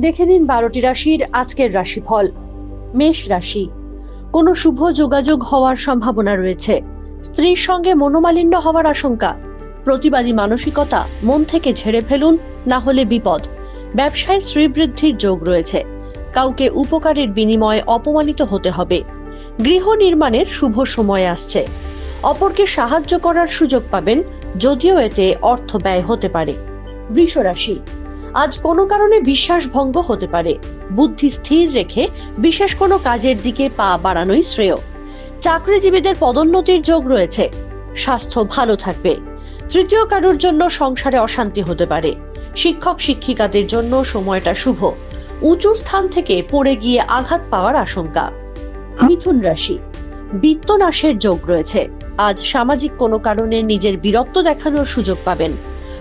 দেখে নিন বারোটি রাশির আজকের রাশিফল। মেষ রাশি। কোনো শুভ যোগাযোগ হওয়ার সম্ভাবনা রয়েছে। স্ত্রীর সঙ্গে মনোমালিন্য হওয়ার আশঙ্কা। প্রতিবাদী মানসিকতা মন থেকে ঝেড়ে ফেলুন, না হলে বিপদ। ব্যবসায় শ্রীবৃদ্ধির যোগ রয়েছে। কাউকে উপকারের বিনিময়ে অপমানিত হতে হবে। গৃহ নির্মাণের শুভ সময় আসছে। অপরকে সাহায্য করার সুযোগ পাবেন, যদিও এতে অর্থ ব্যয় হতে পারে। বৃষ রাশি আজ কোনো কারণে বিশ্বাস ভঙ্গ হতে পারে। বুদ্ধি স্থির রেখে বিশেষ কোনো কাজের দিকে পা বাড়ানোই শ্রেয়। চাকরিজীবীদের পদোন্নতির যোগ রয়েছে। স্বাস্থ্য ভালো থাকবে। তৃতীয় কারোর জন্য সংসারে অশান্তি হতে পারে। শিক্ষক শিক্ষিকাদের জন্য সময়টা শুভ। উঁচু স্থান থেকে পড়ে গিয়ে আঘাত পাওয়ার আশঙ্কা। মিথুন রাশি। বিত্তনাশের যোগ রয়েছে। আজ সামাজিক কোনো কারণে নিজের বীরত্ব দেখানোর সুযোগ পাবেন।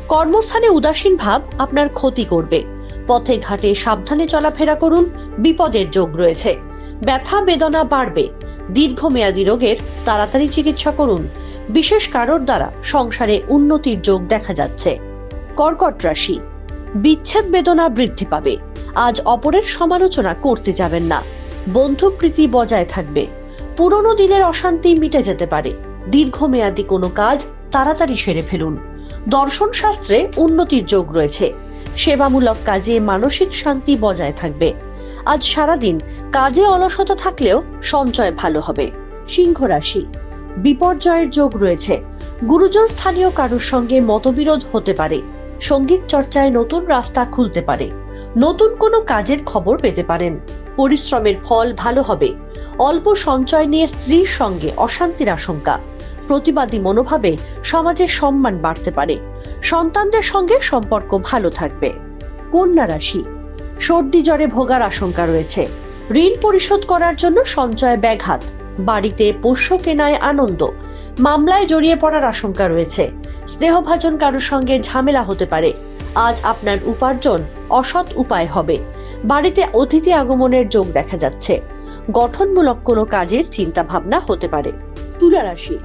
কর্মস্থানে উদাসীন ভাব আপনার ক্ষতি করবে। পথে ঘাটে সাবধানে চলাফেরা করুন, বিপদের যোগ রয়েছে। ব্যথা, বেদনা বাড়বে। দীর্ঘমেয়াদী রোগের তাড়াতাড়ি চিকিৎসা করুন। বিশেষ কারোর দ্বারা সংসারে উন্নতির যোগ দেখা যাচ্ছে। কর্কট রাশি। বিচ্ছেদ বেদনা বৃদ্ধি পাবে। আজ অপরের সমালোচনা করতে যাবেন না। বন্ধুপ্রীতি বজায় থাকবে। পুরনো দিনের অশান্তি মিটে যেতে পারে। দীর্ঘমেয়াদী কোনো কাজ তাড়াতাড়ি সেরে ফেলুন। দর্শন শাস্ত্রে উন্নতির যোগ রয়েছে। সেবামূলক কাজে মানসিক শান্তি বজায় থাকবে। আজ সারাদিন কাজে অলসতা থাকলেও সঞ্চয় ভালো হবে। সিংহ রাশি। বিপর্যয়ের যোগ রয়েছে। গুরুজন স্থানীয় কারোর সঙ্গে মতবিরোধ হতে পারে। সংগীত চর্চায় নতুন রাস্তা খুলতে পারে। নতুন কোনো কাজের খবর পেতে পারেন। পরিশ্রমের ফল ভালো হবে। অল্প সঞ্চয় নিয়ে স্ত্রীর সঙ্গে অশান্তির আশঙ্কা। প্রতিবাদী মনোভাবে সমাজের সম্মান বাড়তে পারে। সন্তানদের সঙ্গে সম্পর্ক ভালো থাকবে। কন্যা রাশি। সর্দি জ্বরে ভোগার আশঙ্কা রয়েছে। ঋণ পরিশোধ করার জন্য সঞ্চয় ব্যাঘাত। বাড়িতে পোষ্য কেনায় আনন্দ। মামলায় জড়িয়ে পড়ার আশঙ্কা রয়েছে। স্নেহভাজন কারোর সঙ্গে ঝামেলা হতে পারে। আজ আপনার উপার্জন অসৎ উপায় হবে। বাড়িতে অতিথি আগমনের যোগ দেখা যাচ্ছে। গঠনমূলক কোনো কাজের চিন্তা ভাবনা হতে পারে। তুলা রাশি।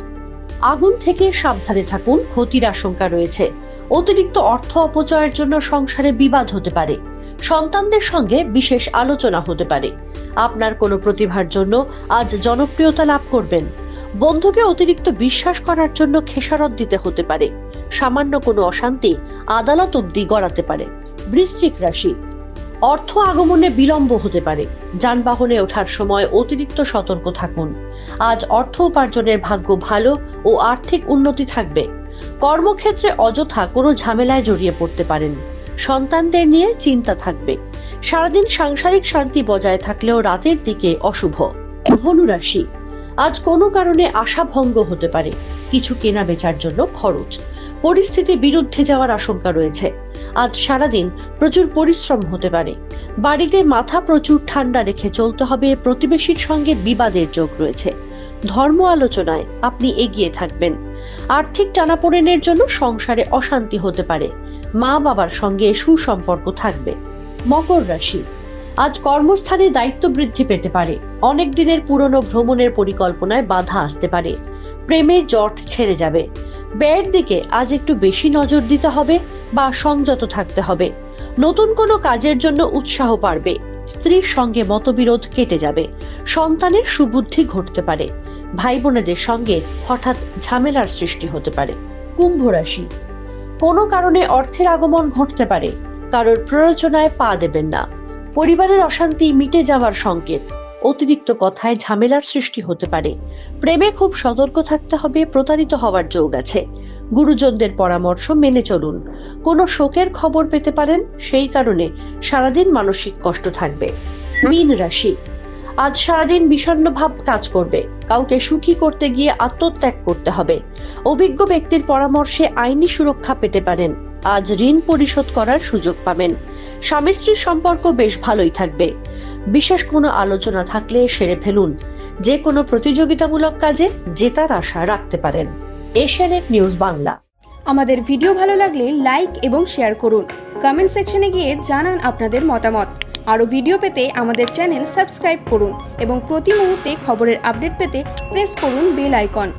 আগুন থেকে সাবধানে থাকুন, ক্ষতির আশঙ্কা রয়েছে। অতিরিক্ত অর্থ অপচয়ের জন্য সংসারে বিবাদ হতে পারে। সন্তানদের সঙ্গে বিশেষ আলোচনা হতে পারে। আপনার কোনো প্রতিভার জন্য আজ জনপ্রিয়তা লাভ করবেন। বন্ধুকে অতিরিক্ত বিশ্বাস করার জন্য খেসারত দিতে হতে পারে। সামান্য কোনো অশান্তি আদালত অব্দি গড়াতে পারে। বৃশ্চিক রাশি অর্থ আগমনে বিলম্ব হতে পারে। যানবাহনে ওঠার সময় অতিরিক্ত সতর্ক থাকুন। আজ অর্থ উপার্জনের ভাগ্য ভালো ও আর্থিক উন্নতি থাকবে। কর্মক্ষেত্রে অযথা কোনো ঝামেলায় জড়িয়ে পড়তে পারেন। সন্তানদের নিয়ে চিন্তা থাকবে। সারাদিন সাংসারিক শান্তি বজায় থাকলেও রাতের দিকে অশুভ। ধনুরাশি আজ কোনো কারণে আশা ভঙ্গ হতে পারে। কিছু কেনা বেচার জন্য খরচ। পরিস্থিতি বিরুদ্ধে যাওয়ার আশঙ্কা রয়েছে। আজ সারাদিন প্রচুর পরিশ্রম হতে পারে। বাড়িতে মাথা প্রচুর ঠান্ডা রেখে চলতে হবে প্রতিবেশীর সঙ্গে বিবাদের যোগ রয়েছে। ধর্ম আলোচনায় আপনি এগিয়ে থাকবেন। আর্থিক টানাপোড়েনের জন্য সংসারে অশান্তি হতে পারে। মা বাবার সঙ্গে সুসম্পর্ক থাকবে। মকর রাশি। আজ কর্মস্থানে দায়িত্ব বৃদ্ধি পেতে পারে। অনেক দিনের পুরনো ভ্রমণের পরিকল্পনায় বাধা আসতে পারে। প্রেমের জট ছেড়ে যাবে। ব্যয়ের দিকে আজ একটু বেশি নজর দিতে হবে বা সংযত থাকতে হবে। নতুন কোনো কাজের জন্য উৎসাহ বাড়বে। স্ত্রীর সঙ্গে মতবিরোধ কেটে যাবে। সন্তানের সুবুদ্ধি ঘটতে পারে। ভাই বোনেদের সঙ্গে হঠাৎ ঝামেলার সৃষ্টি হতে পারে। কুম্ভ রাশি। কোনো কারণে অর্থের আগমন ঘটতে পারে। কারোর প্ররোচনায় পা দেবেন না। পরিবারের অশান্তি মিটে যাওয়ার সংকেত। অতিরিক্ত কথায় ঝামেলার সৃষ্টি হতে পারে। প্রেমে খুব সতর্ক থাকতে হবে, প্রতারিত হওয়ার যোগ আছে। গুরুজনদের পরামর্শ মেনে চলুন। কোনো শোকের খবর পেতে পারেন, সেই কারণে সারাদিন মানসিক কষ্ট থাকবে। মীন রাশি। আজ সারাদিন বিষণ্ণ ভাব কাজ করবে। কাউকে সুখী করতে গিয়ে আত্মত্যাগ করতে হবে। অভিজ্ঞ ব্যক্তির পরামর্শে আইনি সুরক্ষা পেতে পারেন। আজ ঋণ পরিশোধ করার সুযোগ পাবেন। স্বামী স্ত্রীর সম্পর্ক বেশ ভালোই থাকবে। বিশেষ কোনো আলোচনা থাকলে সেরে ফেলুন। যে কোনো প্রতিযোগিতামূলক কাজে জেতার আশা রাখতে পারেন। Asianet news Bangla. আমাদের ভিডিও ভালো লাগলে লাইক এবং শেয়ার করুন। কমেন্ট সেকশনে গিয়ে জানান আপনাদের মতামত। আরও ভিডিও পেতে আমাদের চ্যানেল সাবস্ক্রাইব করুন এবং প্রতি মুহূর্তে খবরের আপডেট পেতে প্রেস করুন বেল আইকন।